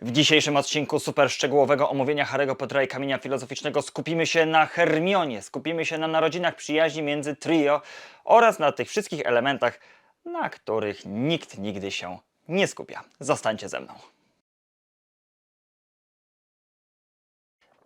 W dzisiejszym odcinku super szczegółowego omówienia Harry'ego Pottera i Kamienia Filozoficznego skupimy się na Hermionie, skupimy się na narodzinach przyjaźni między trio oraz na tych wszystkich elementach, na których nikt nigdy się nie skupia. Zostańcie ze mną.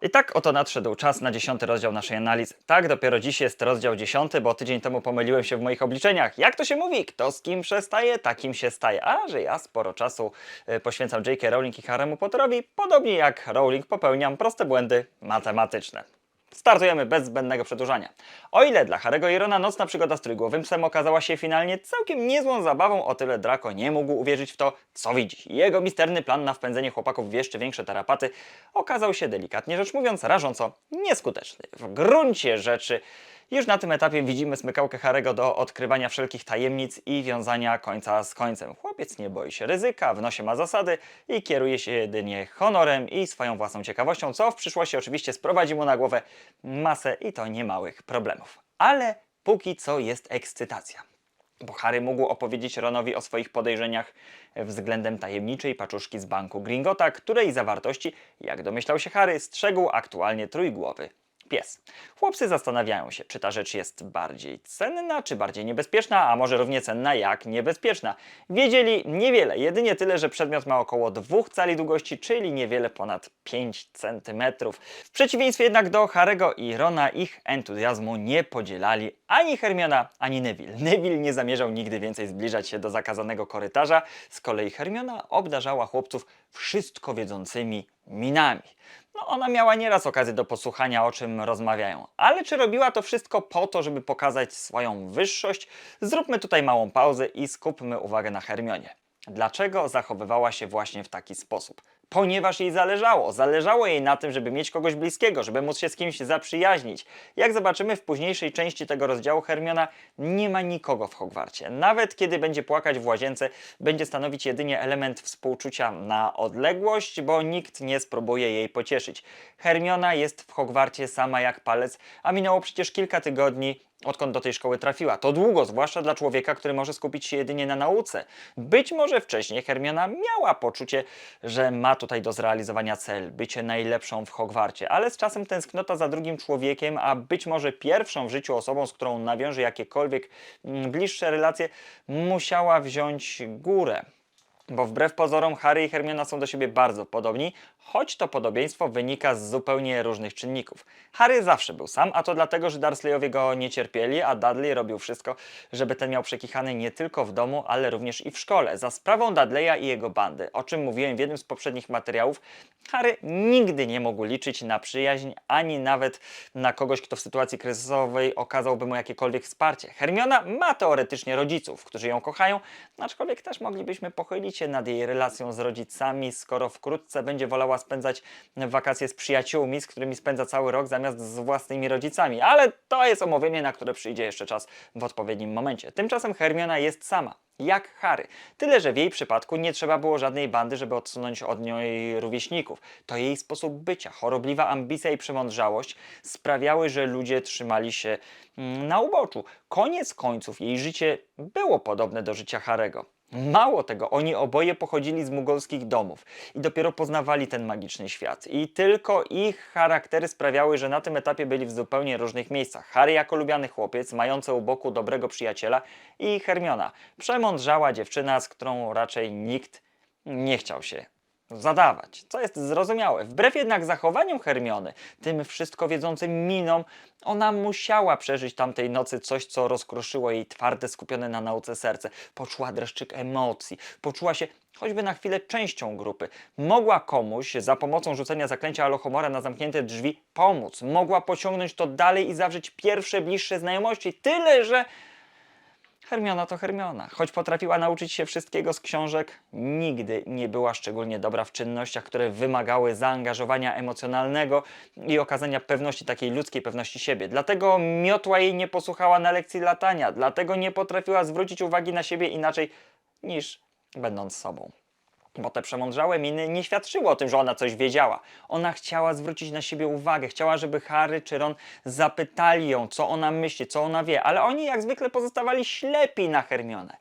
I tak oto nadszedł czas na dziesiąty rozdział naszej analizy. Tak, dopiero dziś jest rozdział dziesiąty, bo tydzień temu pomyliłem się w moich obliczeniach. Jak to się mówi? Kto z kim przestaje, takim się staje. A że ja sporo czasu e, poświęcam J.K. Rowling i Harry'emu Potterowi, podobnie jak Rowling popełniam proste błędy matematyczne. Startujemy bez zbędnego przedłużania. O ile dla Harego i Rona nocna przygoda z trójgłowym psem okazała się finalnie całkiem niezłą zabawą, o tyle Draco nie mógł uwierzyć w to, co widzi. Jego misterny plan na wpędzenie chłopaków w jeszcze większe tarapaty okazał się delikatnie rzecz mówiąc rażąco nieskuteczny. W gruncie rzeczy już na tym etapie widzimy smykałkę Harego do odkrywania wszelkich tajemnic i wiązania końca z końcem. Chłopiec nie boi się ryzyka, w nosie ma zasady i kieruje się jedynie honorem i swoją własną ciekawością, co w przyszłości oczywiście sprowadzi mu na głowę masę i to niemałych problemów. Ale póki co jest ekscytacja. Bo Harry mógł opowiedzieć Ronowi o swoich podejrzeniach względem tajemniczej paczuszki z banku Gringota, której zawartości, jak domyślał się Harry, strzegł aktualnie trójgłowy pies. Chłopcy zastanawiają się, czy ta rzecz jest bardziej cenna, czy bardziej niebezpieczna, a może równie cenna jak niebezpieczna. Wiedzieli niewiele, jedynie tyle, że przedmiot ma około 2 cali długości, czyli niewiele ponad 5 centymetrów. W przeciwieństwie jednak do Harego i Rona ich entuzjazmu nie podzielali ani Hermiona, ani Neville. Neville nie zamierzał nigdy więcej zbliżać się do zakazanego korytarza, z kolei Hermiona obdarzała chłopców wszystko wiedzącymi minami. No, ona miała nieraz okazję do posłuchania, o czym rozmawiają. Ale czy robiła to wszystko po to, żeby pokazać swoją wyższość? Zróbmy tutaj małą pauzę i skupmy uwagę na Hermionie. Dlaczego zachowywała się właśnie w taki sposób? Ponieważ jej zależało. Zależało jej na tym, żeby mieć kogoś bliskiego, żeby móc się z kimś zaprzyjaźnić. Jak zobaczymy w późniejszej części tego rozdziału, Hermiona nie ma nikogo w Hogwarcie. Nawet kiedy będzie płakać w łazience, będzie stanowić jedynie element współczucia na odległość, bo nikt nie spróbuje jej pocieszyć. Hermiona jest w Hogwarcie sama jak palec, a minęło przecież kilka tygodni odkąd do tej szkoły trafiła. To długo, zwłaszcza dla człowieka, który może skupić się jedynie na nauce. Być może wcześniej Hermiona miała poczucie, że ma tutaj do zrealizowania cel, bycie najlepszą w Hogwarcie, ale z czasem tęsknota za drugim człowiekiem, a być może pierwszą w życiu osobą, z którą nawiąże jakiekolwiek mm, bliższe relacje, musiała wziąć górę. Bo wbrew pozorom Harry i Hermiona są do siebie bardzo podobni, choć to podobieństwo wynika z zupełnie różnych czynników. Harry zawsze był sam, a to dlatego, że Dursleyowie go nie cierpieli, a Dudley robił wszystko, żeby ten miał przekichany nie tylko w domu, ale również i w szkole. Za sprawą Dudleya i jego bandy, o czym mówiłem w jednym z poprzednich materiałów, Harry nigdy nie mógł liczyć na przyjaźń, ani nawet na kogoś, kto w sytuacji kryzysowej okazałby mu jakiekolwiek wsparcie. Hermiona ma teoretycznie rodziców, którzy ją kochają, aczkolwiek też moglibyśmy pochylić się nad jej relacją z rodzicami, skoro wkrótce będzie wolała spędzać wakacje z przyjaciółmi, z którymi spędza cały rok, zamiast z własnymi rodzicami. Ale to jest omówienie, na które przyjdzie jeszcze czas w odpowiednim momencie. Tymczasem Hermiona jest sama. Jak Harry. Tyle, że w jej przypadku nie trzeba było żadnej bandy, żeby odsunąć od niej rówieśników. To jej sposób bycia, chorobliwa ambicja i przemądrzałość sprawiały, że ludzie trzymali się mm, na uboczu. Koniec końców jej życie było podobne do życia Harego. Mało tego, oni oboje pochodzili z mugolskich domów i dopiero poznawali ten magiczny świat. I tylko ich charaktery sprawiały, że na tym etapie byli w zupełnie różnych miejscach. Harry jako lubiany chłopiec, mający u boku dobrego przyjaciela i Hermiona, przemądrzała dziewczyna, z którą raczej nikt nie chciał się zadawać, co jest zrozumiałe. Wbrew jednak zachowaniom Hermiony, tym wszystko wiedzącym minom, ona musiała przeżyć tamtej nocy coś, co rozkruszyło jej twarde, skupione na nauce serce. Poczuła dreszczyk emocji, poczuła się choćby na chwilę częścią grupy. Mogła komuś za pomocą rzucenia zaklęcia Alohomora na zamknięte drzwi pomóc. Mogła pociągnąć to dalej i zawrzeć pierwsze, bliższe znajomości. Tyle, że Hermiona to Hermiona. Choć potrafiła nauczyć się wszystkiego z książek, nigdy nie była szczególnie dobra w czynnościach, które wymagały zaangażowania emocjonalnego i okazania pewności, takiej ludzkiej pewności siebie. Dlatego miotła jej nie posłuchała na lekcji latania, dlatego nie potrafiła zwrócić uwagi na siebie inaczej niż będąc sobą. Bo te przemądrzałe miny nie świadczyły o tym, że ona coś wiedziała. Ona chciała zwrócić na siebie uwagę, chciała, żeby Harry czy Ron zapytali ją, co ona myśli, co ona wie, ale oni jak zwykle pozostawali ślepi na Hermionę.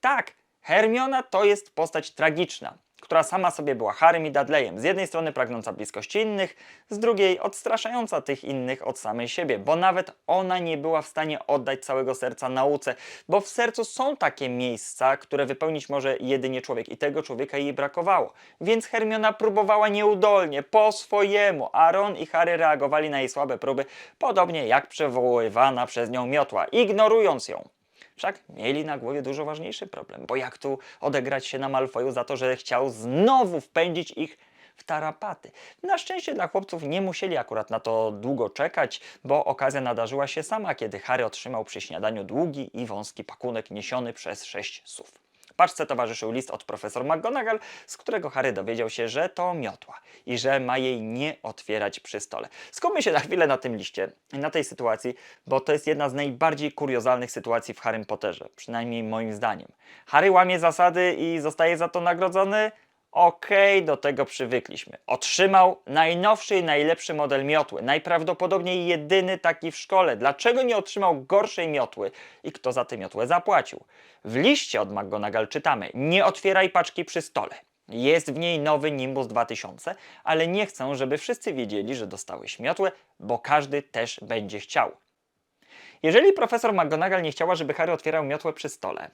Tak, Hermiona to jest postać tragiczna, która sama sobie była Harrym i Dudleyem. Z jednej strony pragnąca bliskości innych, z drugiej odstraszająca tych innych od samej siebie, bo nawet ona nie była w stanie oddać całego serca nauce, bo w sercu są takie miejsca, które wypełnić może jedynie człowiek i tego człowieka jej brakowało. Więc Hermiona próbowała nieudolnie, po swojemu, a Ron i Harry reagowali na jej słabe próby, podobnie jak przywoływana przez nią miotła, ignorując ją. Wszak mieli na głowie dużo ważniejszy problem, bo jak tu odegrać się na Malfoju za to, że chciał znowu wpędzić ich w tarapaty. Na szczęście dla chłopców nie musieli akurat na to długo czekać, bo okazja nadarzyła się sama, kiedy Harry otrzymał przy śniadaniu długi i wąski pakunek niesiony przez sześć sów. Paczce towarzyszył list od profesor McGonagall, z którego Harry dowiedział się, że to miotła i że ma jej nie otwierać przy stole. Skupmy się na chwilę na tym liście, na tej sytuacji, bo to jest jedna z najbardziej kuriozalnych sytuacji w Harrym Potterze, przynajmniej moim zdaniem. Harry łamie zasady i zostaje za to nagrodzony? Okej, do tego przywykliśmy. Otrzymał najnowszy i najlepszy model miotły, najprawdopodobniej jedyny taki w szkole. Dlaczego nie otrzymał gorszej miotły i kto za tę miotłę zapłacił? W liście od McGonagall czytamy: Nie otwieraj paczki przy stole. Jest w niej nowy Nimbus 2000, ale nie chcę, żeby wszyscy wiedzieli, że dostałeś miotłę, bo każdy też będzie chciał. Jeżeli profesor McGonagall nie chciała, żeby Harry otwierał miotłę przy stole,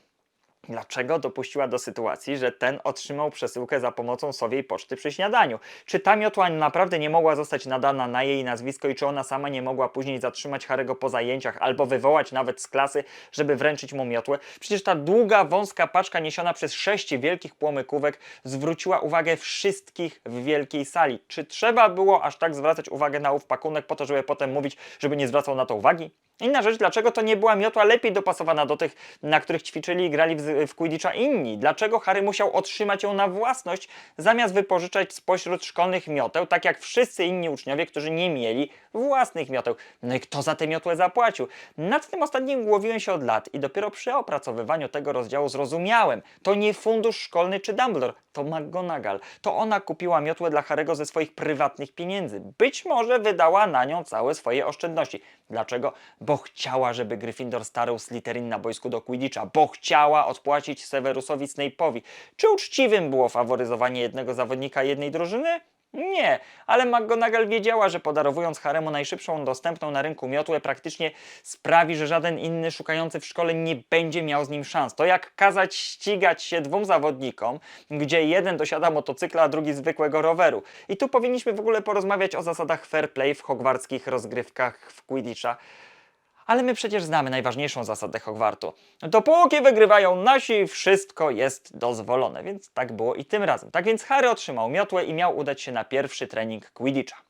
Dlaczego dopuściła do sytuacji, że ten otrzymał przesyłkę za pomocą sowiej poczty przy śniadaniu? Czy ta miotła naprawdę nie mogła zostać nadana na jej nazwisko i czy ona sama nie mogła później zatrzymać Harego po zajęciach albo wywołać nawet z klasy, żeby wręczyć mu miotłę? Przecież ta długa, wąska paczka niesiona przez sześć wielkich płomykówek zwróciła uwagę wszystkich w wielkiej sali. Czy trzeba było aż tak zwracać uwagę na ów pakunek po to, żeby potem mówić, żeby nie zwracał na to uwagi? Inna rzecz, dlaczego to nie była miotła lepiej dopasowana do tych, na których ćwiczyli i grali w, w Quidditcha inni? Dlaczego Harry musiał otrzymać ją na własność, zamiast wypożyczać spośród szkolnych mioteł, tak jak wszyscy inni uczniowie, którzy nie mieli własnych mioteł? No i kto za tę miotłę zapłacił? Nad tym ostatnim głowiłem się od lat i dopiero przy opracowywaniu tego rozdziału zrozumiałem. To nie fundusz szkolny czy Dumbledore, to McGonagall. To ona kupiła miotłę dla Harego ze swoich prywatnych pieniędzy. Być może wydała na nią całe swoje oszczędności. Dlaczego? Bo chciała, żeby Gryffindor starał Slytherin na boisku do Quidditcha, bo chciała odpłacić Severusowi Snape'owi. Czy uczciwym było faworyzowanie jednego zawodnika jednej drużyny? Nie, ale McGonagall wiedziała, że podarowując Haremu najszybszą dostępną na rynku miotłę praktycznie sprawi, że żaden inny szukający w szkole nie będzie miał z nim szans. To jak kazać ścigać się dwóm zawodnikom, gdzie jeden dosiada motocykla, a drugi zwykłego roweru. I tu powinniśmy w ogóle porozmawiać o zasadach fair play w hogwarckich rozgrywkach w Quidditcha. Ale my przecież znamy najważniejszą zasadę Hogwartu. Dopóki wygrywają nasi, wszystko jest dozwolone, więc tak było i tym razem. Tak więc Harry otrzymał miotłę i miał udać się na pierwszy trening Quidditcha.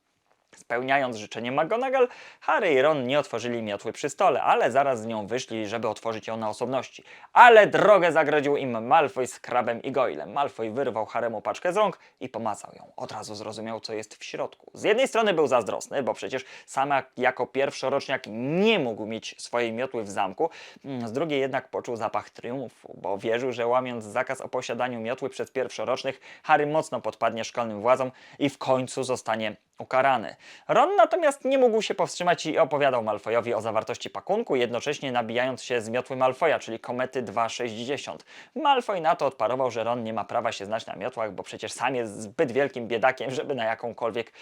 Spełniając życzenie McGonagall, Harry i Ron nie otworzyli miotły przy stole, ale zaraz z nią wyszli, żeby otworzyć ją na osobności. Ale drogę zagrodził im Malfoy z Krabem i Goylem. Malfoy wyrwał Haremu paczkę z rąk i pomacał ją. Od razu zrozumiał, co jest w środku. Z jednej strony był zazdrosny, bo przecież sam jako pierwszoroczniak nie mógł mieć swojej miotły w zamku. Z drugiej jednak poczuł zapach triumfu, bo wierzył, że łamiąc zakaz o posiadaniu miotły przez pierwszorocznych, Harry mocno podpadnie szkolnym władzom i w końcu zostanie ukarany. Ron natomiast nie mógł się powstrzymać i opowiadał Malfoyowi o zawartości pakunku, jednocześnie nabijając się z miotły Malfoya, czyli komety 260. Malfoy na to odparował, że Ron nie ma prawa się znać na miotłach, bo przecież sam jest zbyt wielkim biedakiem, żeby na jakąkolwiek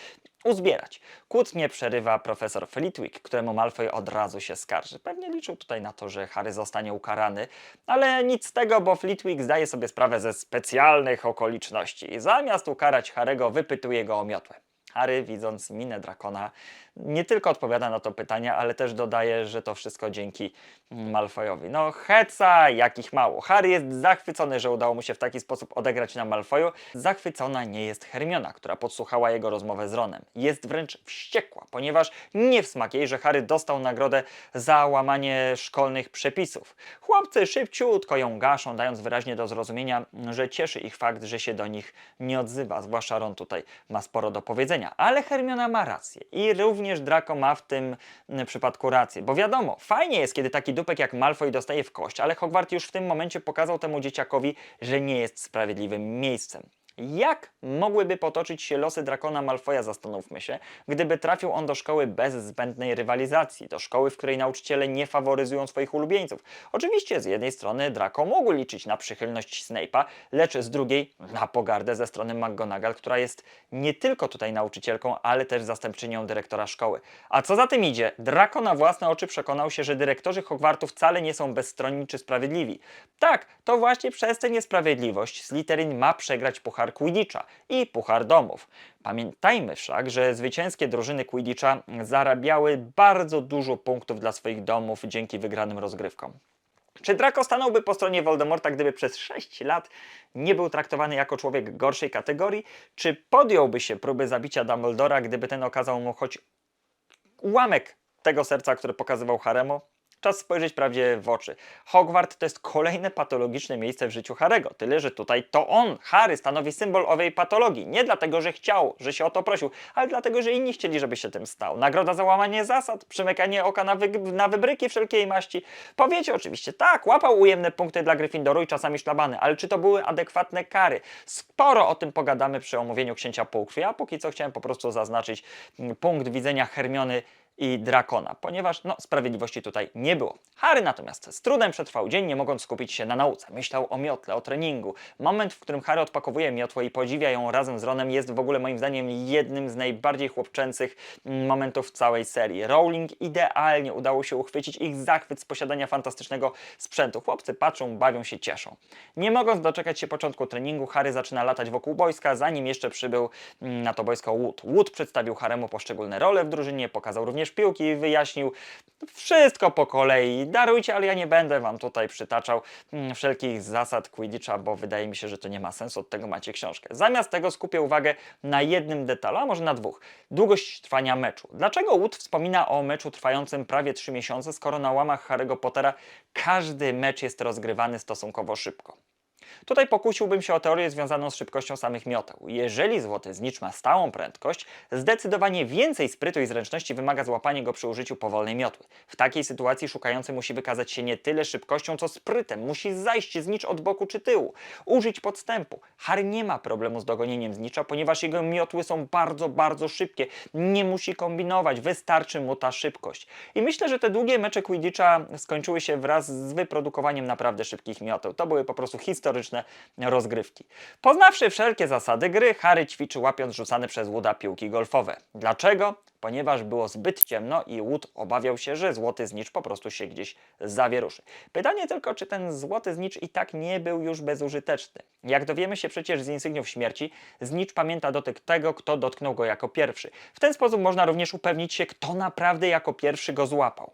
uzbierać. Kłótnie przerywa profesor Flitwick, któremu Malfoy od razu się skarży. Pewnie liczył tutaj na to, że Harry zostanie ukarany, ale nic z tego, bo Flitwick zdaje sobie sprawę ze specjalnych okoliczności. Zamiast ukarać Harego, wypytuje go o miotłę. Harry, widząc minę drakona, nie tylko odpowiada na to pytanie, ale też dodaje, że to wszystko dzięki Malfoyowi. No, heca, jakich mało. Harry jest zachwycony, że udało mu się w taki sposób odegrać na Malfoyu. Zachwycona nie jest Hermiona, która podsłuchała jego rozmowę z Ronem. Jest wręcz wściekła, ponieważ nie w smak jej, że Harry dostał nagrodę za łamanie szkolnych przepisów. Chłopcy szybciutko ją gaszą, dając wyraźnie do zrozumienia, że cieszy ich fakt, że się do nich nie odzywa. Zwłaszcza Ron tutaj ma sporo do powiedzenia. Ale Hermiona ma rację i również Draco ma w tym mm, przypadku rację. Bo wiadomo, fajnie jest, kiedy taki dupek jak Malfoy dostaje w kość, ale Hogwart już w tym momencie pokazał temu dzieciakowi, że nie jest sprawiedliwym miejscem. Jak mogłyby potoczyć się losy Drakona Malfoja, zastanówmy się, gdyby trafił on do szkoły bez zbędnej rywalizacji, do szkoły, w której nauczyciele nie faworyzują swoich ulubieńców. Oczywiście z jednej strony Draco mógł liczyć na przychylność Snape'a, lecz z drugiej na pogardę ze strony McGonagall, która jest nie tylko tutaj nauczycielką, ale też zastępczynią dyrektora szkoły. A co za tym idzie, Draco na własne oczy przekonał się, że dyrektorzy Hogwartu wcale nie są bezstronni czy sprawiedliwi. Tak, to właśnie przez tę niesprawiedliwość Slytherin ma przegrać Puchar Quidditcha i Puchar Domów. Pamiętajmy wszak, że zwycięskie drużyny Quidditcha zarabiały bardzo dużo punktów dla swoich domów dzięki wygranym rozgrywkom. Czy Draco stanąłby po stronie Voldemorta, gdyby przez 6 lat nie był traktowany jako człowiek gorszej kategorii? Czy podjąłby się próby zabicia Dumbledora, gdyby ten okazał mu choć ułamek tego serca, które pokazywał Haremu? Czas spojrzeć prawdzie w oczy. Hogwart to jest kolejne patologiczne miejsce w życiu Harego. Tyle, że tutaj to on, Harry, stanowi symbol owej patologii. Nie dlatego, że chciał, że się o to prosił, ale dlatego, że inni chcieli, żeby się tym stał. Nagroda za łamanie zasad, przymykanie oka na, wy na wybryki wszelkiej maści. Powiecie oczywiście, tak, łapał ujemne punkty dla Gryffindoru i czasami szlabany, ale czy to były adekwatne kary? Sporo o tym pogadamy przy omówieniu Księcia Półkrwi, a póki co chciałem po prostu zaznaczyć mm, punkt widzenia Hermiony i Drakona, ponieważ no, sprawiedliwości tutaj nie było. Harry natomiast z trudem przetrwał dzień, nie mogąc skupić się na nauce. Myślał o miotle, o treningu. Moment, w którym Harry odpakowuje miotło i podziwia ją razem z Ronem jest w ogóle moim zdaniem jednym z najbardziej chłopczęcych momentów całej serii. Rowling idealnie udało się uchwycić ich zachwyt z posiadania fantastycznego sprzętu. Chłopcy patrzą, bawią się, cieszą. Nie mogąc doczekać się początku treningu, Harry zaczyna latać wokół boiska, zanim jeszcze przybył mm, na to boisko Wood. Wood przedstawił Haremu poszczególne role w drużynie, pokazał również piłki i wyjaśnił wszystko po kolei. Darujcie, ale ja nie będę wam tutaj przytaczał mm, wszelkich zasad Quidditcha, bo wydaje mi się, że to nie ma sensu, od tego macie książkę. Zamiast tego skupię uwagę na jednym detalu, a może na dwóch. Długość trwania meczu. Dlaczego Wood wspomina o meczu trwającym prawie 3 miesiące, skoro na łamach Harry'ego Pottera każdy mecz jest rozgrywany stosunkowo szybko? Tutaj pokusiłbym się o teorię związaną z szybkością samych mioteł. Jeżeli złoty znicz ma stałą prędkość, zdecydowanie więcej sprytu i zręczności wymaga złapanie go przy użyciu powolnej miotły. W takiej sytuacji szukający musi wykazać się nie tyle szybkością, co sprytem. Musi zajść znicz od boku czy tyłu. Użyć podstępu. Harry nie ma problemu z dogonieniem znicza, ponieważ jego miotły są bardzo, bardzo szybkie. Nie musi kombinować, wystarczy mu ta szybkość. I myślę, że te długie mecze Quidditcha skończyły się wraz z wyprodukowaniem naprawdę szybkich mioteł. To były po prostu historyczne rozgrywki. Poznawszy wszelkie zasady gry, Harry ćwiczy łapiąc rzucane przez Wooda piłki golfowe. Dlaczego? Ponieważ było zbyt ciemno i Wood obawiał się, że złoty znicz po prostu się gdzieś zawieruszy. Pytanie tylko, czy ten złoty znicz i tak nie był już bezużyteczny. Jak dowiemy się przecież z insygniów śmierci, znicz pamięta dotyk tego, kto dotknął go jako pierwszy. W ten sposób można również upewnić się, kto naprawdę jako pierwszy go złapał.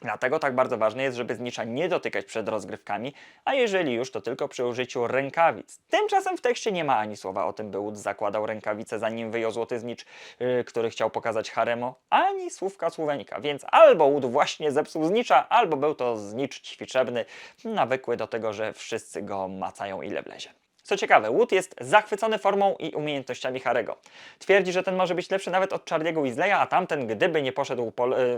Dlatego tak bardzo ważne jest, żeby znicza nie dotykać przed rozgrywkami, a jeżeli już, to tylko przy użyciu rękawic. Tymczasem w tekście nie ma ani słowa o tym, by Wood zakładał rękawice, zanim wyjął złoty znicz, yy, który chciał pokazać Haremo, ani słówka słoweńka, więc albo Wood właśnie zepsuł znicza, albo był to znicz ćwiczebny, nawykły do tego, że wszyscy go macają ile wlezie. Co ciekawe, Wood jest zachwycony formą i umiejętnościami Harego. Twierdzi, że ten może być lepszy nawet od Charlie'ego Weasleya, a tamten, gdyby nie poszedł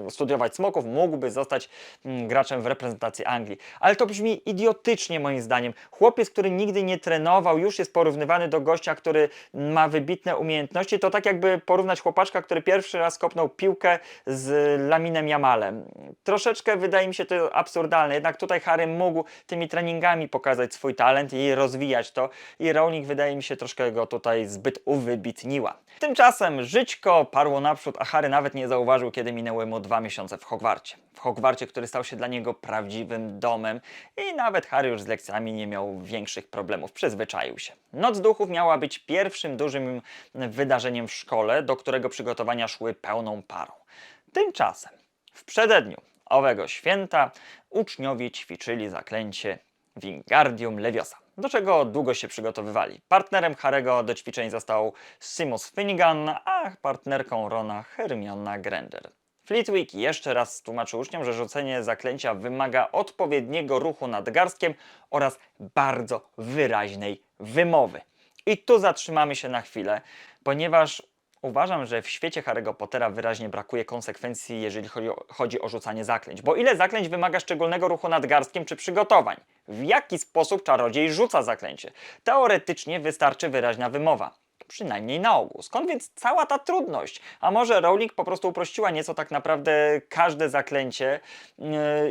e, studiować smoków, mógłby zostać mm, graczem w reprezentacji Anglii. Ale to brzmi idiotycznie moim zdaniem. Chłopiec, który nigdy nie trenował, już jest porównywany do gościa, który ma wybitne umiejętności. To tak jakby porównać chłopaczka, który pierwszy raz kopnął piłkę z Laminem Jamalem. Troszeczkę wydaje mi się to absurdalne, jednak tutaj Harry mógł tymi treningami pokazać swój talent i rozwijać to i Rowling wydaje mi się troszkę go tutaj zbyt uwybitniła. Tymczasem żyćko parło naprzód, a Harry nawet nie zauważył, kiedy minęły mu dwa miesiące w Hogwarcie. W Hogwarcie, który stał się dla niego prawdziwym domem i nawet Harry już z lekcjami nie miał większych problemów, przyzwyczaił się. Noc Duchów miała być pierwszym dużym wydarzeniem w szkole, do którego przygotowania szły pełną parą. Tymczasem w przededniu owego święta uczniowie ćwiczyli zaklęcie Wingardium Leviosa, do czego długo się przygotowywali. Partnerem Harego do ćwiczeń został Seamus Finnegan, a partnerką Rona Hermiona Granger. Flitwick jeszcze raz tłumaczy uczniom, że rzucenie zaklęcia wymaga odpowiedniego ruchu nadgarstkiem oraz bardzo wyraźnej wymowy. I tu zatrzymamy się na chwilę, ponieważ Uważam, że w świecie Harry'ego Pottera wyraźnie brakuje konsekwencji, jeżeli chodzi o, chodzi o rzucanie zaklęć. Bo ile zaklęć wymaga szczególnego ruchu nadgarstkiem czy przygotowań? W jaki sposób czarodziej rzuca zaklęcie? Teoretycznie wystarczy wyraźna wymowa. Przynajmniej na ogół. Skąd więc cała ta trudność? A może Rowling po prostu uprościła nieco tak naprawdę każde zaklęcie yy,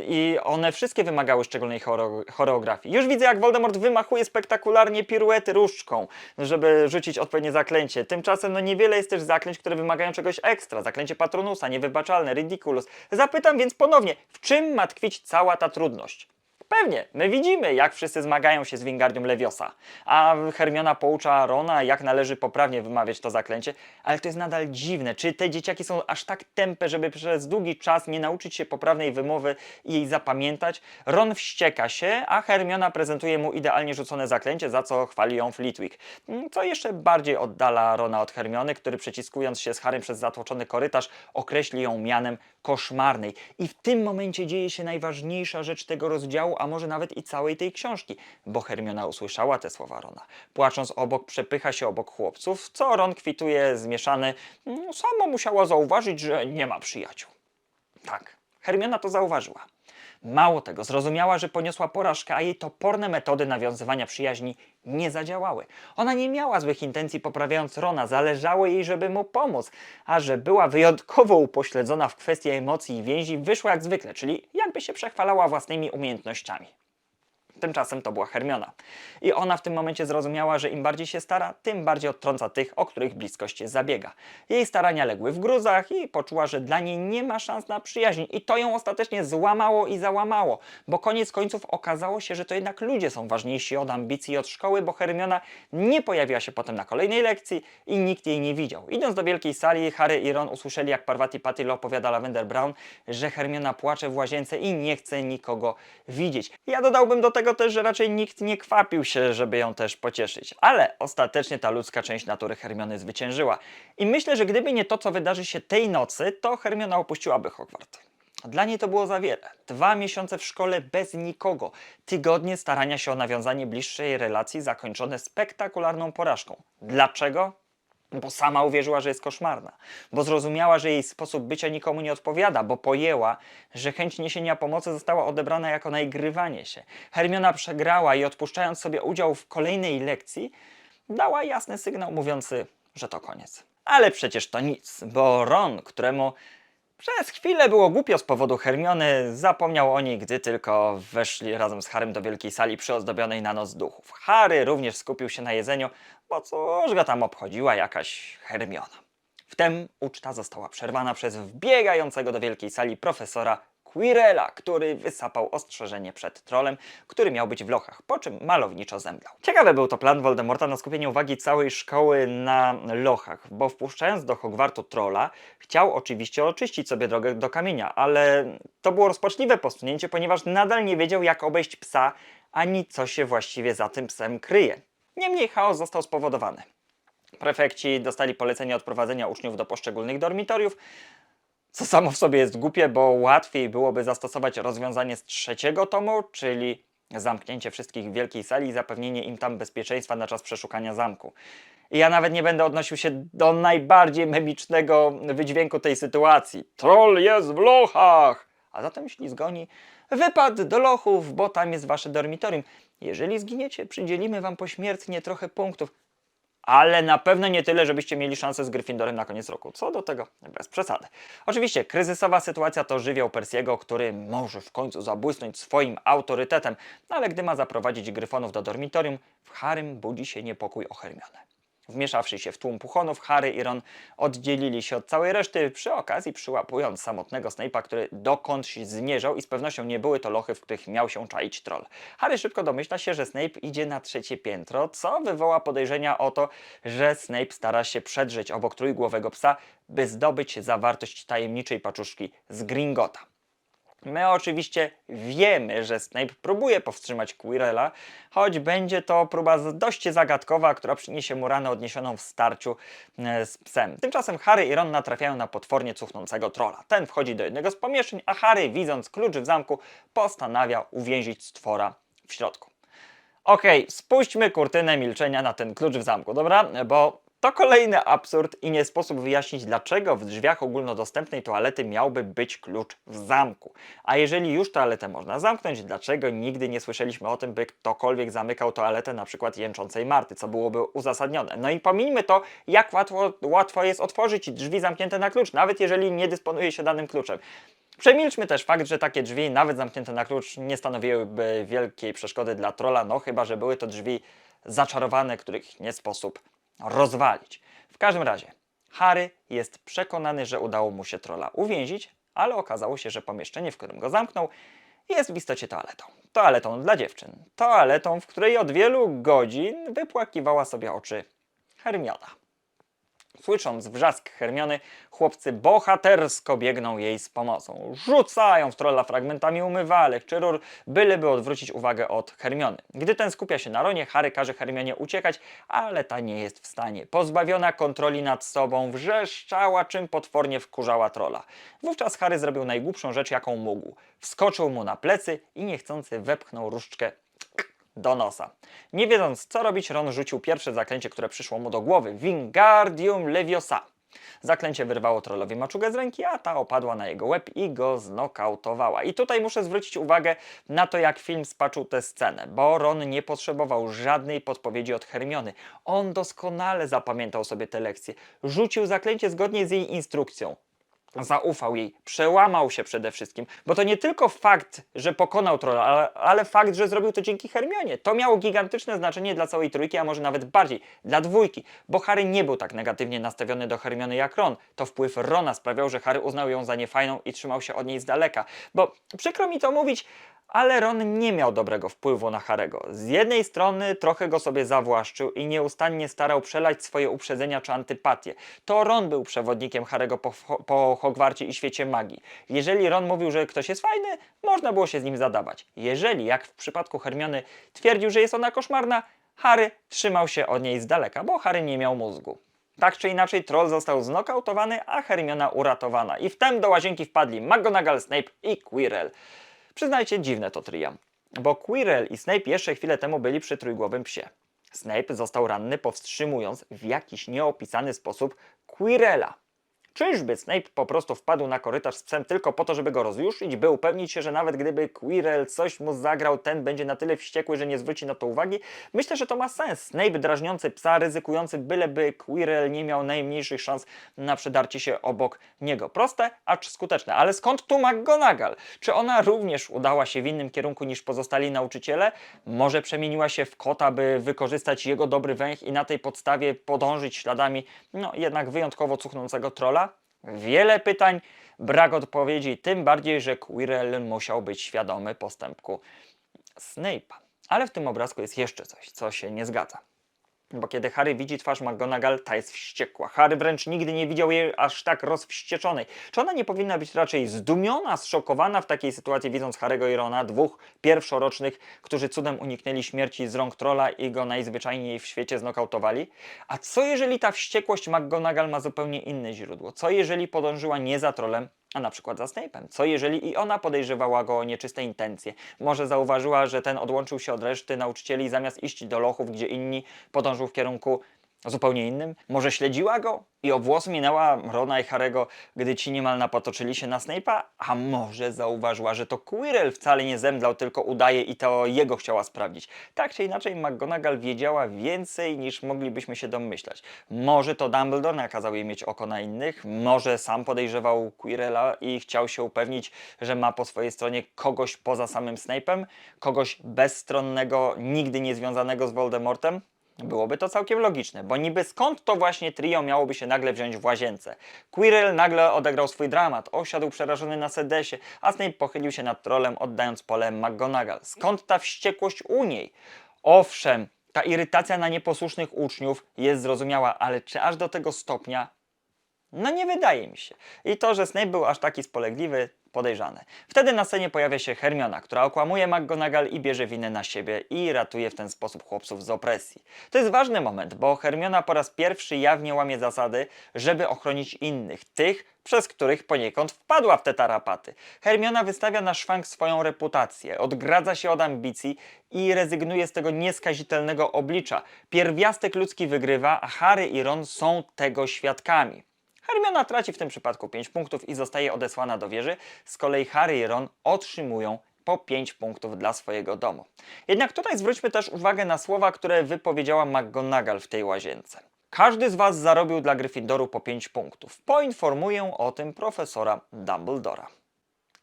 i one wszystkie wymagały szczególnej choreo- choreografii. Już widzę, jak Voldemort wymachuje spektakularnie piruety różdżką, żeby rzucić odpowiednie zaklęcie. Tymczasem no niewiele jest też zaklęć, które wymagają czegoś ekstra. Zaklęcie Patronusa, niewybaczalne, Ridiculous. Zapytam więc ponownie, w czym ma tkwić cała ta trudność? Pewnie, my widzimy, jak wszyscy zmagają się z Wingardium Leviosa, a Hermiona poucza Rona, jak należy poprawnie wymawiać to zaklęcie, ale to jest nadal dziwne. Czy te dzieciaki są aż tak tępe, żeby przez długi czas nie nauczyć się poprawnej wymowy i jej zapamiętać? Ron wścieka się, a Hermiona prezentuje mu idealnie rzucone zaklęcie, za co chwali ją Flitwick. Co jeszcze bardziej oddala Rona od Hermiony, który przyciskując się z Harrym przez zatłoczony korytarz, określi ją mianem koszmarnej. I w tym momencie dzieje się najważniejsza rzecz tego rozdziału, a może nawet i całej tej książki, bo Hermiona usłyszała te słowa Rona. Płacząc obok, przepycha się obok chłopców, co Ron kwituje zmieszany. "Mm, Sama musiała zauważyć, że nie ma przyjaciół. Tak, Hermiona to zauważyła. Mało tego, zrozumiała, że poniosła porażkę, a jej toporne metody nawiązywania przyjaźni nie zadziałały. Ona nie miała złych intencji poprawiając Rona, zależało jej, żeby mu pomóc, a że była wyjątkowo upośledzona w kwestii emocji i więzi, wyszła jak zwykle, czyli jakby się przechwalała własnymi umiejętnościami. Tymczasem to była Hermiona. I ona w tym momencie zrozumiała, że im bardziej się stara, tym bardziej odtrąca tych, o których bliskość zabiega. Jej starania legły w gruzach i poczuła, że dla niej nie ma szans na przyjaźń. I to ją ostatecznie złamało i załamało, bo koniec końców okazało się, że to jednak ludzie są ważniejsi od ambicji i od szkoły, bo Hermiona nie pojawiła się potem na kolejnej lekcji i nikt jej nie widział. Idąc do wielkiej sali, Harry i Ron usłyszeli, jak Parvati Patil opowiada Lavender Brown, że Hermiona płacze w łazience i nie chce nikogo widzieć. Ja dodałbym do tego też, że raczej nikt nie kwapił się, żeby ją też pocieszyć. Ale ostatecznie ta ludzka część natury Hermiony zwyciężyła. I myślę, że gdyby nie to, co wydarzy się tej nocy, to Hermiona opuściłaby Hogwart. Dla niej to było za wiele. Dwa miesiące w szkole bez nikogo. Tygodnie starania się o nawiązanie bliższej relacji zakończone spektakularną porażką. Dlaczego? Bo sama uwierzyła, że jest koszmarna. Bo zrozumiała, że jej sposób bycia nikomu nie odpowiada, bo pojęła, że chęć niesienia pomocy została odebrana jako naigrywanie się. Hermiona przegrała i odpuszczając sobie udział w kolejnej lekcji, dała jasny sygnał mówiący, że to koniec. Ale przecież to nic, bo Ron, któremu przez chwilę było głupio z powodu Hermiony, zapomniał o niej, gdy tylko weszli razem z Harrym do wielkiej sali przyozdobionej na noc duchów. Harry również skupił się na jedzeniu, bo cóż go tam obchodziła jakaś Hermiona. Wtem uczta została przerwana przez wbiegającego do wielkiej sali profesora Quirrella, który wysapał ostrzeżenie przed trolem, który miał być w lochach, po czym malowniczo zemdlał. Ciekawy był to plan Voldemorta na skupienie uwagi całej szkoły na lochach, bo wpuszczając do Hogwartu trola, chciał oczywiście oczyścić sobie drogę do kamienia, ale to było rozpaczliwe posunięcie, ponieważ nadal nie wiedział jak obejść psa, ani co się właściwie za tym psem kryje. Niemniej chaos został spowodowany. Prefekci dostali polecenie odprowadzenia uczniów do poszczególnych dormitoriów, co samo w sobie jest głupie, bo łatwiej byłoby zastosować rozwiązanie z trzeciego tomu, czyli zamknięcie wszystkich w wielkiej sali i zapewnienie im tam bezpieczeństwa na czas przeszukania zamku. I ja nawet nie będę odnosił się do najbardziej memicznego wydźwięku tej sytuacji. Troll jest w lochach! A zatem ślizgoni wypadł do lochów, bo tam jest wasze dormitorium. Jeżeli zginiecie, przydzielimy wam pośmiertnie trochę punktów ale na pewno nie tyle, żebyście mieli szansę z Gryffindorem na koniec roku. Co do tego, bez przesady. Oczywiście, kryzysowa sytuacja to żywioł Persiego, który może w końcu zabłysnąć swoim autorytetem, no ale gdy ma zaprowadzić Gryfonów do dormitorium, w Harrym budzi się niepokój o Hermionę. Wmieszawszy się w tłum puchonów, Harry i Ron oddzielili się od całej reszty, przy okazji przyłapując samotnego Snape'a, który dokądś zmierzał i z pewnością nie były to lochy, w których miał się czaić troll. Harry szybko domyśla się, że Snape idzie na trzecie piętro, co wywoła podejrzenia o to, że Snape stara się przedrzeć obok trójgłowego psa, by zdobyć zawartość tajemniczej paczuszki z Gringota. My oczywiście wiemy, że Snape próbuje powstrzymać Quirrella, choć będzie to próba dość zagadkowa, która przyniesie mu ranę odniesioną w starciu e, z psem. Tymczasem Harry i Ron natrafiają na potwornie cuchnącego trola. Ten wchodzi do jednego z pomieszczeń, a Harry, widząc klucz w zamku, postanawia uwięzić stwora w środku. Okej, spuśćmy kurtynę milczenia na ten klucz w zamku, dobra? Bo To kolejny absurd i nie sposób wyjaśnić, dlaczego w drzwiach ogólnodostępnej toalety miałby być klucz w zamku. A jeżeli już toaletę można zamknąć, dlaczego nigdy nie słyszeliśmy o tym, by ktokolwiek zamykał toaletę na przykład jęczącej Marty, co byłoby uzasadnione. No i pomijmy to, jak łatwo, łatwo jest otworzyć drzwi zamknięte na klucz, nawet jeżeli nie dysponuje się danym kluczem. Przemilczmy też fakt, że takie drzwi, nawet zamknięte na klucz, nie stanowiłyby wielkiej przeszkody dla trolla, no chyba, że były to drzwi zaczarowane, których nie sposób rozwalić. W każdym razie, Harry jest przekonany, że udało mu się trolla uwięzić, ale okazało się, że pomieszczenie, w którym go zamknął, jest w istocie toaletą. Toaletą dla dziewczyn. Toaletą, w której od wielu godzin wypłakiwała sobie oczy Hermiona. Słysząc wrzask Hermiony, chłopcy bohatersko biegną jej z pomocą. Rzucają w trolla fragmentami umywalek czy rur, byleby odwrócić uwagę od Hermiony. Gdy ten skupia się na Ronie, Harry każe Hermionie uciekać, ale ta nie jest w stanie. Pozbawiona kontroli nad sobą, wrzeszczała, czym potwornie wkurzała trolla. Wówczas Harry zrobił najgłupszą rzecz, jaką mógł. Wskoczył mu na plecy i niechcący wepchnął różdżkę do nosa. Nie wiedząc co robić, Ron rzucił pierwsze zaklęcie, które przyszło mu do głowy. Wingardium Leviosa. Zaklęcie wyrwało trollowi maczugę z ręki, a ta opadła na jego łeb i go znokautowała. I tutaj muszę zwrócić uwagę na to, jak film spaczył tę scenę, bo Ron nie potrzebował żadnej podpowiedzi od Hermiony. On doskonale zapamiętał sobie tę lekcję. Rzucił zaklęcie zgodnie z jej instrukcją. Zaufał jej, przełamał się przede wszystkim, bo to nie tylko fakt, że pokonał trolla, ale, ale fakt, że zrobił to dzięki Hermionie. To miało gigantyczne znaczenie dla całej trójki, a może nawet bardziej dla dwójki, bo Harry nie był tak negatywnie nastawiony do Hermiony jak Ron. To wpływ Rona sprawiał, że Harry uznał ją za niefajną i trzymał się od niej z daleka. Bo przykro mi to mówić, ale Ron nie miał dobrego wpływu na Harego. Z jednej strony trochę go sobie zawłaszczył i nieustannie starał przelać swoje uprzedzenia czy antypatie. To Ron był przewodnikiem Harego po, po Hogwarcie i świecie magii. Jeżeli Ron mówił, że ktoś jest fajny, można było się z nim zadawać. Jeżeli, jak w przypadku Hermiony, twierdził, że jest ona koszmarna, Harry trzymał się od niej z daleka, bo Harry nie miał mózgu. Tak czy inaczej, troll został znokautowany, a Hermiona uratowana. I wtem do łazienki wpadli McGonagall, Snape i Quirrell. Przyznajcie, dziwne to trio. Bo Quirrell i Snape jeszcze chwilę temu byli przy trójgłowym psie. Snape został ranny powstrzymując w jakiś nieopisany sposób Quirrella. Czyżby Snape po prostu wpadł na korytarz z psem tylko po to, żeby go rozjuszyć, by upewnić się, że nawet gdyby Quirrell coś mu zagrał, ten będzie na tyle wściekły, że nie zwróci na to uwagi? Myślę, że to ma sens. Snape drażniący psa, ryzykujący byleby Quirrell nie miał najmniejszych szans na przedarcie się obok niego. Proste, acz skuteczne. Ale skąd tu McGonagall? Czy ona również udała się w innym kierunku niż pozostali nauczyciele? Może przemieniła się w kota, by wykorzystać jego dobry węch i na tej podstawie podążyć śladami, no jednak wyjątkowo cuchnącego trolla? Wiele pytań, brak odpowiedzi, tym bardziej, że Quirrell musiał być świadomy postępku Snape'a. Ale w tym obrazku jest jeszcze coś, co się nie zgadza. Bo kiedy Harry widzi twarz McGonagall, ta jest wściekła. Harry wręcz nigdy nie widział jej aż tak rozwścieczonej. Czy ona nie powinna być raczej zdumiona, zszokowana w takiej sytuacji, widząc Harry'ego i Rona, dwóch pierwszorocznych, którzy cudem uniknęli śmierci z rąk trolla i go najzwyczajniej w świecie znokautowali? A co jeżeli ta wściekłość McGonagall ma zupełnie inne źródło? Co jeżeli podążyła nie za trollem, a na przykład za Snape'em. Co jeżeli i ona podejrzewała go o nieczyste intencje? Może zauważyła, że ten odłączył się od reszty nauczycieli i zamiast iść do lochów, gdzie inni podążył w kierunku zupełnie innym? Może śledziła go i o włos minęła Rona i Harego, gdy ci niemal napatoczyli się na Snape'a? A może zauważyła, że to Quirrell wcale nie zemdlał, tylko udaje i to jego chciała sprawdzić. Tak czy inaczej McGonagall wiedziała więcej niż moglibyśmy się domyślać. Może to Dumbledore nakazał jej mieć oko na innych, może sam podejrzewał Quirrella i chciał się upewnić, że ma po swojej stronie kogoś poza samym Snape'em, kogoś bezstronnego, nigdy nie związanego z Voldemortem. Byłoby to całkiem logiczne, bo niby skąd to właśnie trio miałoby się nagle wziąć w łazience? Quirrell nagle odegrał swój dramat, osiadł przerażony na sedesie, a Snape pochylił się nad trolem, oddając pole McGonagall. Skąd ta wściekłość u niej? Owszem, ta irytacja na nieposłusznych uczniów jest zrozumiała, ale czy aż do tego stopnia? No nie wydaje mi się. I to, że Snape był aż taki spolegliwy, podejrzane. Wtedy na scenie pojawia się Hermiona, która okłamuje McGonagall i bierze winę na siebie i ratuje w ten sposób chłopców z opresji. To jest ważny moment, bo Hermiona po raz pierwszy jawnie łamie zasady, żeby ochronić innych, tych, przez których poniekąd wpadła w te tarapaty. Hermiona wystawia na szwank swoją reputację, odgradza się od ambicji i rezygnuje z tego nieskazitelnego oblicza. Pierwiastek ludzki wygrywa, a Harry i Ron są tego świadkami. Hermiona traci w tym przypadku 5 punktów i zostaje odesłana do wieży, z kolei Harry i Ron otrzymują po 5 punktów dla swojego domu. Jednak tutaj zwróćmy też uwagę na słowa, które wypowiedziała McGonagall w tej łazience. Każdy z Was zarobił dla Gryffindoru po 5 punktów. Poinformuję o tym profesora Dumbledora.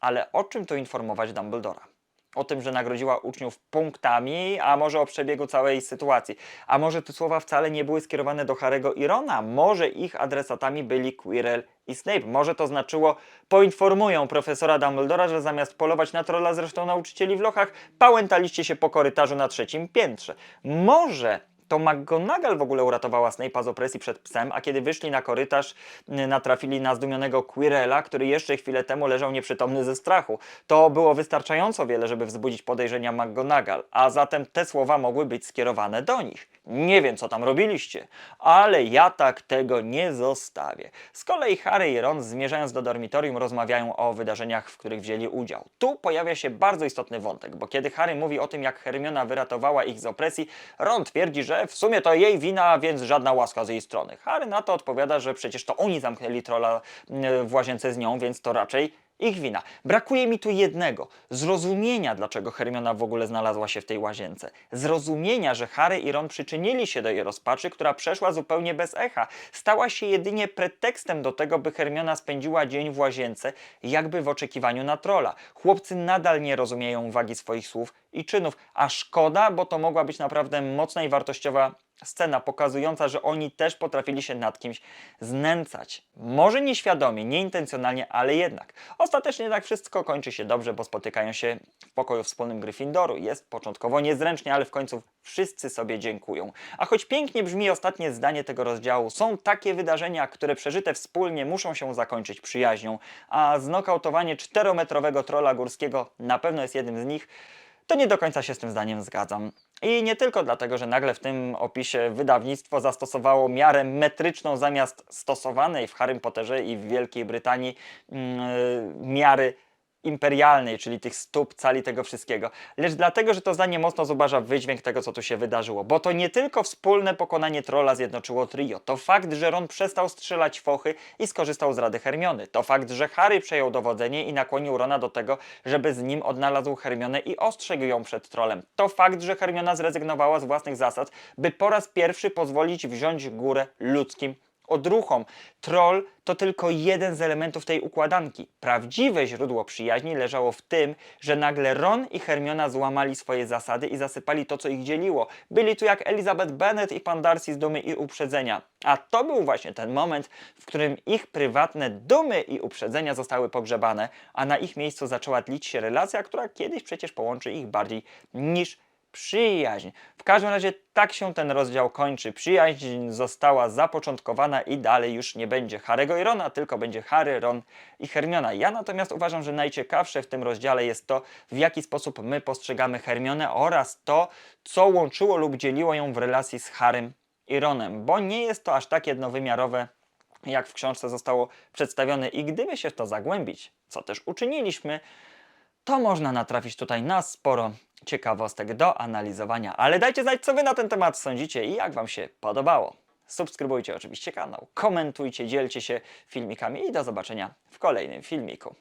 Ale o czym tu informować Dumbledora? O tym, że nagrodziła uczniów punktami, a może o przebiegu całej sytuacji. A może te słowa wcale nie były skierowane do Harego i Rona? Może ich adresatami byli Quirrell i Snape? Może to znaczyło poinformują profesora Dumbledora, że zamiast polować na trolla z resztą nauczycieli w lochach, pałętaliście się po korytarzu na trzecim piętrze. Może to McGonagall w ogóle uratowała Snape'a z opresji przed psem, a kiedy wyszli na korytarz, natrafili na zdumionego Quirrella, który jeszcze chwilę temu leżał nieprzytomny ze strachu. To było wystarczająco wiele, żeby wzbudzić podejrzenia McGonagall, a zatem te słowa mogły być skierowane do nich. Nie wiem, co tam robiliście, ale ja tak tego nie zostawię. Z kolei Harry i Ron, zmierzając do dormitorium, rozmawiają o wydarzeniach, w których wzięli udział. Tu pojawia się bardzo istotny wątek, bo kiedy Harry mówi o tym, jak Hermiona wyratowała ich z opresji, Ron twierdzi, że w sumie to jej wina, więc żadna łaska z jej strony. Harry na to odpowiada, że przecież to oni zamknęli trolla mm, w łazience z nią, więc to raczej ich wina. Brakuje mi tu jednego zrozumienia, dlaczego Hermiona w ogóle znalazła się w tej łazience. Zrozumienia, że Harry i Ron przyczynili się do jej rozpaczy, która przeszła zupełnie bez echa. Stała się jedynie pretekstem do tego, by Hermiona spędziła dzień w łazience, jakby w oczekiwaniu na trola. Chłopcy nadal nie rozumieją wagi swoich słów i czynów, a szkoda, bo to mogła być naprawdę mocna i wartościowa scena pokazująca, że oni też potrafili się nad kimś znęcać. Może nieświadomie, nieintencjonalnie, ale jednak. Ostatecznie jednak wszystko kończy się dobrze, bo spotykają się w pokoju wspólnym Gryffindoru. Jest początkowo niezręcznie, ale w końcu wszyscy sobie dziękują. A choć pięknie brzmi ostatnie zdanie tego rozdziału, są takie wydarzenia, które przeżyte wspólnie muszą się zakończyć przyjaźnią, a znokautowanie czterometrowego trola górskiego na pewno jest jednym z nich, to nie do końca się z tym zdaniem zgadzam. I nie tylko dlatego, że nagle w tym opisie wydawnictwo zastosowało miarę metryczną zamiast stosowanej w Harrym Potterze i w Wielkiej Brytanii mm, miary imperialnej, czyli tych stóp, cali tego wszystkiego, lecz dlatego, że to zdanie mocno zubaża wydźwięk tego, co tu się wydarzyło. Bo to nie tylko wspólne pokonanie trolla zjednoczyło trio, to fakt, że Ron przestał strzelać fochy i skorzystał z rady Hermiony. To fakt, że Harry przejął dowodzenie i nakłonił Rona do tego, żeby z nim odnalazł Hermionę i ostrzegł ją przed trolem. To fakt, że Hermiona zrezygnowała z własnych zasad, by po raz pierwszy pozwolić wziąć górę ludzkim odruchom. Troll to tylko jeden z elementów tej układanki. Prawdziwe źródło przyjaźni leżało w tym, że nagle Ron i Hermiona złamali swoje zasady i zasypali to, co ich dzieliło. Byli tu jak Elizabeth Bennet i pan Darcy z dumy i uprzedzenia. A to był właśnie ten moment, w którym ich prywatne dumy i uprzedzenia zostały pogrzebane, a na ich miejscu zaczęła tlić się relacja, która kiedyś przecież połączy ich bardziej niż przyjaźń. W każdym razie tak się ten rozdział kończy. Przyjaźń została zapoczątkowana i dalej już nie będzie Harego i Rona, tylko będzie Harry, Ron i Hermiona. Ja natomiast uważam, że najciekawsze w tym rozdziale jest to, w jaki sposób my postrzegamy Hermionę oraz to, co łączyło lub dzieliło ją w relacji z Harrym i Ronem, bo nie jest to aż tak jednowymiarowe, jak w książce zostało przedstawione i gdyby się w to zagłębić, co też uczyniliśmy, to można natrafić tutaj na sporo ciekawostek do analizowania. Ale dajcie znać, co Wy na ten temat sądzicie i jak Wam się podobało. Subskrybujcie oczywiście kanał, komentujcie, dzielcie się filmikami i do zobaczenia w kolejnym filmiku.